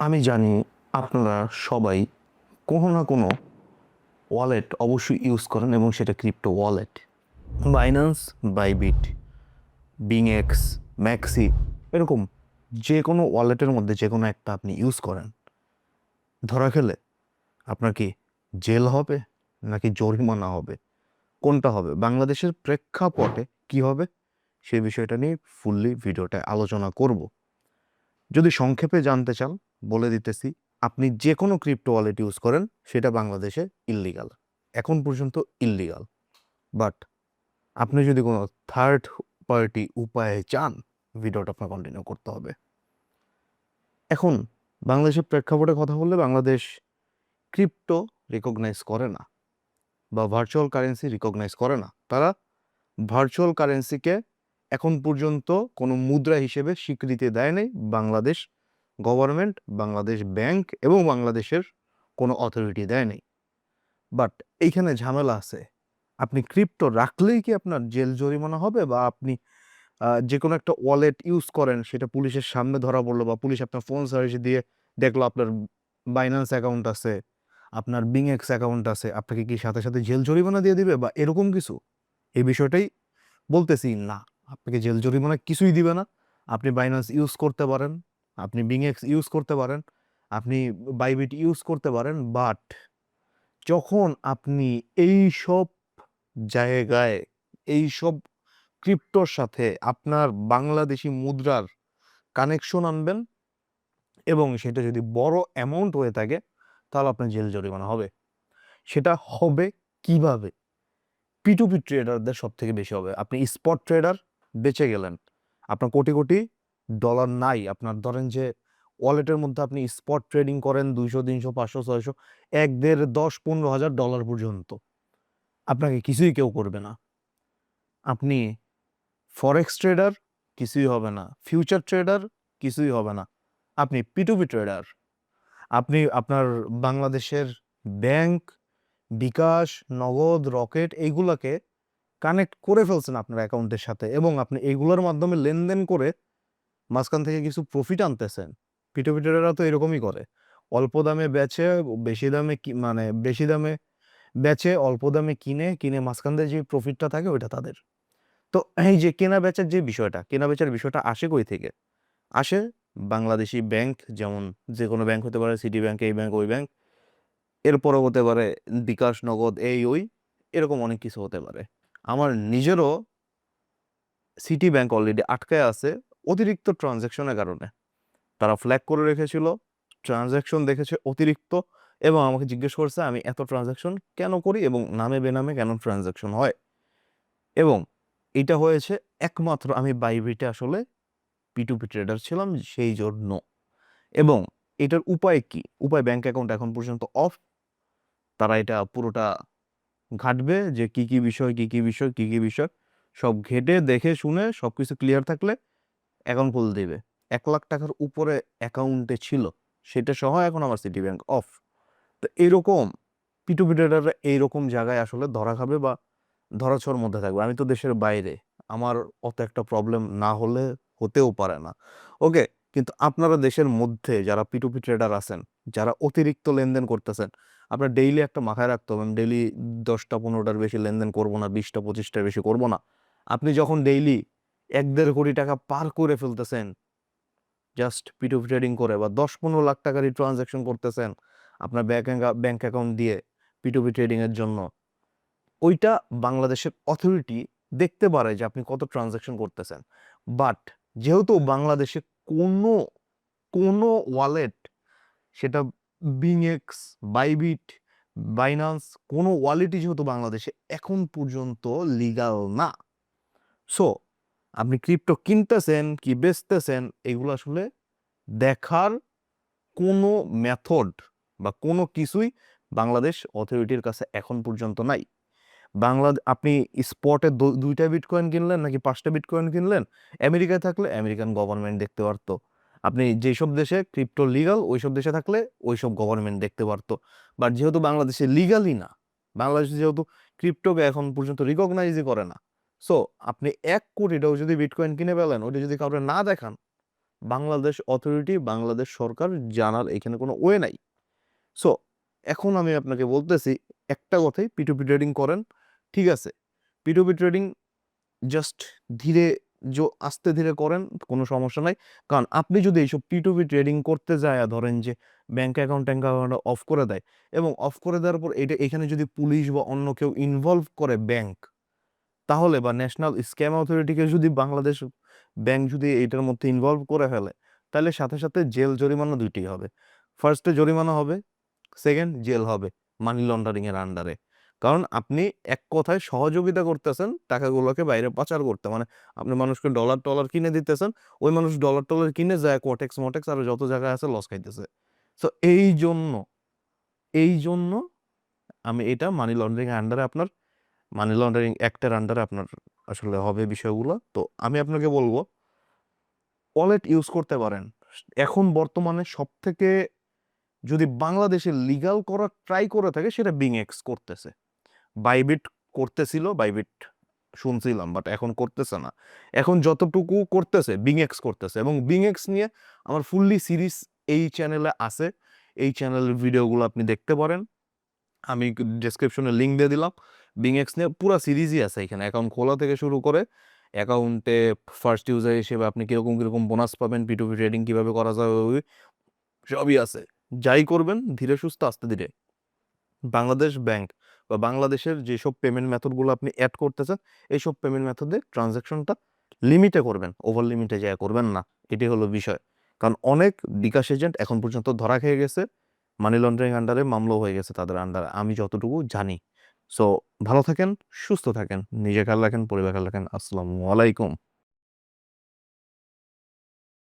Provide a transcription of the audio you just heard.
আমি জানি আপনারা সবাই কোনো না কোনো ওয়ালেট অবশ্যই ইউজ করেন এবং সেটা crypto wallet. Binance, Bybit, BingX, MEXC, এরকম যে কোনো ওয়ালেটের মধ্যে যে কোনো একটা আপনি ইউজ করেন। ধরা খেলে আপনার কি জেল হবে নাকি জরিমানা হবে? কোনটা হবে? বাংলাদেশের প্রেক্ষাপটে কি হবে? সেই বিষয়টা নিয়ে ফুললি ভিডিওটা আলোচনা করব। যদি সংক্ষেপে জানতে চান বলে দিতেছি, আপনি যে কোনো ক্রিপ্টো ওয়ালেট ইউজ করেন, সেটা বাংলাদেশে ইল্লিগাল এখন পর্যন্ত ইল্লিগাল বাট আপনি যদি কোনো থার্ড পার্টি উপায়ে চান, ভিডিওটা আপনার কন্টিনিউ করতে হবে। এখন বাংলাদেশের প্রেক্ষাপটে কথা বললে বাংলাদেশ ক্রিপ্টো রিকগনাইজ করে না, বা ভার্চুয়াল কারেন্সি রিকগনাইজ করে না। তারা ভার্চুয়াল কারেন্সিকে এখন পর্যন্ত কোনো মুদ্রা হিসেবে স্বীকৃতি দেয় নাই, বাংলাদেশ গভর্নমেন্ট, বাংলাদেশ ব্যাংক এবং বাংলাদেশের কোনো অথরিটি দেয় নাই। বাট এইখানে ঝামেলা আছে। আপনি ক্রিপ্টো রাখলেই কি আপনার জেল জরিমানা হবে বা আপনি যে কোনো একটা ওয়ালেট ইউজ করেন, সেটা পুলিশের সামনে ধরা পড়ল বা পুলিশ আপনার ফোন সার্ভিস দিয়ে দেখল আপনার বাইন্যান্স অ্যাকাউন্ট আছে, আপনার বিংএক্স অ্যাকাউন্ট আছে, আপনাকে কি সাথে সাথে জেল জরিমানা দিয়ে দিবে বা এরকম কিছু? এই বিষয়টাই বলতেছি না। আপনাকে জেল জরিমানা কিছুই দিবে না। আপনি বাইন্যান্স ইউজ করতে পারেন। আপনি বিংএক্স ইউজ করতে পারেন, আপনি বাইবিট ইউজ করতে পারেন বাট যখন আপনি এই সব জায়গায় এই সব ক্রিপ্টোর সাথে আপনার বাংলাদেশি মুদ্রার কানেকশন আনবেন এবং সেটা যদি বড় অ্যামাউন্ট হয়ে থাকে, তাহলে আপনার জেল জরিমানা হবে। সেটা হবে কীভাবে? পিটুপি ট্রেডারদের সব থেকে বেশি হবে। আপনি স্পট ট্রেডার বেঁচে গেলেন। আপনার কোটি কোটি ডলার নাই। আপনার ধরেন যে ওয়ালেটের মধ্যে আপনি স্পট ট্রেডিং করেন দুইশো, তিনশো, পাঁচশো, ছয়শো, এক, দেড়, দশ, পনেরো হাজার ডলার পর্যন্ত। আপনাকে কিছুই কেউ করবে না। আপনি ফরেক্স ট্রেডার কিছুই হবে না। ফিউচার ট্রেডার কিছুই হবে না। আপনি পিটুপি ট্রেডার আপনি আপনার বাংলাদেশের ব্যাংক বিকাশ, নগদ রকেট এইগুলাকে কানেক্ট করে ফেলছেন আপনার অ্যাকাউন্টের সাথে এবং আপনি এইগুলোর মাধ্যমে লেনদেন করে মাঝখান থেকে কিছু প্রফিট আনতেছেন। পিটুপি ট্রেডাররা তো এরকমই করে। অল্প দামে বেচে, বেশি দামে মানে বেশি দামে বেচে, অল্প দামে কিনে কিনে মাঝখান থেকে যে প্রফিটটা থাকে ওইটা তাদের। তো এই যে কেনা বেচার যে বিষয়টা, কেনা বেচার বিষয়টা আসে কই থেকে? আসে বাংলাদেশি ব্যাংক যেমন যে কোনো ব্যাংক হতে পারে সিটি ব্যাংক এই ব্যাংক ওই ব্যাংক এরপরও হতে পারে বিকাশ, নগদ, এই, ওই, এরকম অনেক কিছু হতে পারে। আমার নিজেরও সিটি ব্যাংক অলরেডি আটকায় আছে। অতিরিক্ত ট্রানজ্যাকশনের কারণে। তারা ফ্ল্যাগ করে রেখেছিল ট্রানজ্যাকশন দেখেছে অতিরিক্ত এবং আমাকে জিজ্ঞেস করছে, আমি এত ট্রানজ্যাকশন কেন করি এবং নামে বেনামে কেন ট্রানজ্যাকশন হয়? এবং এটা হয়েছে একমাত্র আমি বাইবিটে আসলে পিটুপি ট্রেডার ছিলাম, সেই জন্য। এবং এটার উপায় কি? উপায় ব্যাংক অ্যাকাউন্ট এখন পর্যন্ত অফ তারা এটা পুরোটা ঘাটবে যে কি কি বিষয়, কি কি বিষয়, কি কি বিষয়, সব ঘেটে, দেখে, শুনে সব কিছু ক্লিয়ার থাকলে অ্যাকাউন্ট খুলে দেবে। এক লাখ টাকার উপরে অ্যাকাউন্টে ছিল, সেটা সহ এখন আমার সিটি ব্যাংক অফ তো এইরকম পিটুপি ট্রেডাররা এইরকম জায়গায় আসলে ধরা খাবে বা ধরাছোঁয়ার মধ্যে থাকবে। আমি তো দেশের বাইরে, আমার অত একটা প্রবলেম না হলে হতেও পারে না। ওকে কিন্তু আপনারা দেশের মধ্যে যারা পিটুপি ট্রেডার আছেন, যারা অতিরিক্ত লেনদেন করতেছেন, আপনার ডেইলি একটা মাথায় রাখতে হবে ডেইলি দশটা পনেরোটার বেশি লেনদেন করব না, বিশটা পঁচিশটার বেশি করব না। আপনি যখন ডেইলি এক দেড় কোটি টাকা পার করে ফেলতেছেন। জাস্ট পিটুপি ট্রেডিং করে বা দশ পনেরো লাখ টাকারই ট্রানজ্যাকশন করতেছেন আপনার ব্যাংক ব্যাংক অ্যাকাউন্ট দিয়ে পিটুপি ট্রেডিং এর জন্য। ওইটা বাংলাদেশের অথরিটি দেখতে পারে যে আপনি কত ট্রানজ্যাকশন করতেছেন। বাট যেহেতু বাংলাদেশে কোনো কোনো ওয়ালেট সেটা বিংএক্স বাইবিট বাইনান্স কোনো ওয়ালেটই যেহেতু বাংলাদেশে এখন পর্যন্ত লিগাল না। সো আপনি ক্রিপ্টো কিনতেছেন কি বেচতেছেন, এগুলো আসলে দেখার কোনো মেথড বা কোনো কিছুই বাংলাদেশ অথরিটির কাছে এখন পর্যন্ত নাই। বাংলা আপনি স্পটে দুইটা বিটকয়েন কিনলেন নাকি পাঁচটা বিটকয়েন কিনলেন? আমেরিকায় থাকলে আমেরিকান গভর্নমেন্ট দেখতে পারতো। আপনি যেসব দেশে ক্রিপ্টো লিগাল ওইসব দেশে থাকলে ওইসব গভর্নমেন্ট দেখতে পারতো। বাট যেহেতু বাংলাদেশে লিগালই না, বাংলাদেশে যেহেতু ক্রিপ্টোকে এখন পর্যন্ত রিকগনাইজই করে না। সো আপনি এক কোটিটাও যদি বিটকয়েন কিনে ফেলেন, ওটা যদি কাউকে না দেখান, বাংলাদেশ অথরিটি বাংলাদেশ সরকার, জানার এখানে কোনো ওয়ে নাই। সো এখন আমি আপনাকে বলতেছি একটা কথাই পিটুপি ট্রেডিং করেন, ঠিক আছে? পিটুপি ট্রেডিং জাস্ট ধীরে জো, আস্তে ধীরে করেন, কোনো সমস্যা নাই। কারণ আপনি যদি এইসব পিটুপি ট্রেডিং করতে যায়, ধরেন যে bank account tank account off করে দেয়, এবং অফ করে দেওয়ার পর এটা এখানে যদি পুলিশ বা অন্য কেউ ইনভলভ করে ব্যাংক তাহলে বা ন্যাশনাল স্ক্যাম অথরিটিকে যদি বাংলাদেশ ব্যাংক যদি এটার মধ্যে ইনভলভ করে ফেলে, তাহলে সাথে সাথে জেল জরিমানা দুইটি হবে। ফার্স্টে জরিমানা হবে সেকেন্ড জেল হবে মানি লন্ডারিং এর আন্ডারে কারণ আপনি এক কথায় সহযোগিতা করতেছেন, টাকাগুলোকে বাইরে পাচার করতে। মানে আপনি মানুষকে ডলার টলার কিনে দিতেছেন, ওই মানুষ ডলার টলার কিনে যায় কোটেক্স মোটেক্স আর যত জায়গায় আছে লস খাইতেছে। তো এই জন্য এই জন্য আমি এটা মানি লন্ডারিং আন্ডারে আপনার মানি লন্ডারিং অ্যাক্টের আন্ডারে আপনার আসলে হবে বিষয়গুলো। তো আমি আপনাকে বলব ওয়ালেট ইউজ করতে পারেন। এখন বর্তমানে সব থেকে যদি বাংলাদেশে লিগাল করার ট্রাই করে থাকে, সেটা বিং এক্স করতেছে। বাইবিট করতেছিল বাইবিট শুনছিলাম বাট এখন করতেছে না। এখন যতটুকু করতেছে বিং এক্স করতেছে এবং বিং এক্স নিয়ে আমার ফুললি সিরিজ এই চ্যানেলে আছে। এই চ্যানেলের ভিডিওগুলো আপনি দেখতে পারেন। আমি ডেসক্রিপশনে লিঙ্ক দিয়ে দিলাম। বিং এক্স নিয়ে পুরো সিরিজই আছে এখানে। অ্যাকাউন্ট খোলা থেকে শুরু করে অ্যাকাউন্টে ফার্স্ট ইউজার হিসেবে আপনি কীরকম কীরকম বোনাস পাবেন পিটুপি ট্রেডিং কীভাবে করা যাবে সবই আছে। যাই করবেন, ধীরে সুস্থ, আস্তে ধীরে। বাংলাদেশ ব্যাংক বা বাংলাদেশের যেসব পেমেন্ট মেথডগুলো আপনি অ্যাড করতেছেন, এইসব পেমেন্ট মেথডে ট্রানজ্যাকশনটা লিমিটে করবেন। ওভার লিমিটে যায়, করবেন না। এটি হলো বিষয়। কারণ অনেক বিকাশ এজেন্ট এখন পর্যন্ত ধরা খেয়ে গেছে। মানি লন্ডারিং আন্ডারে মামলাও হয়ে গেছে তাদের আন্ডারে আমি যতটুকু জানি। সো ভালো থাকেন, সুস্থ থাকেন নিজে খেয়াল রাখেন পরিবার খেয়াল রাখেন। আসসালামু আলাইকুম।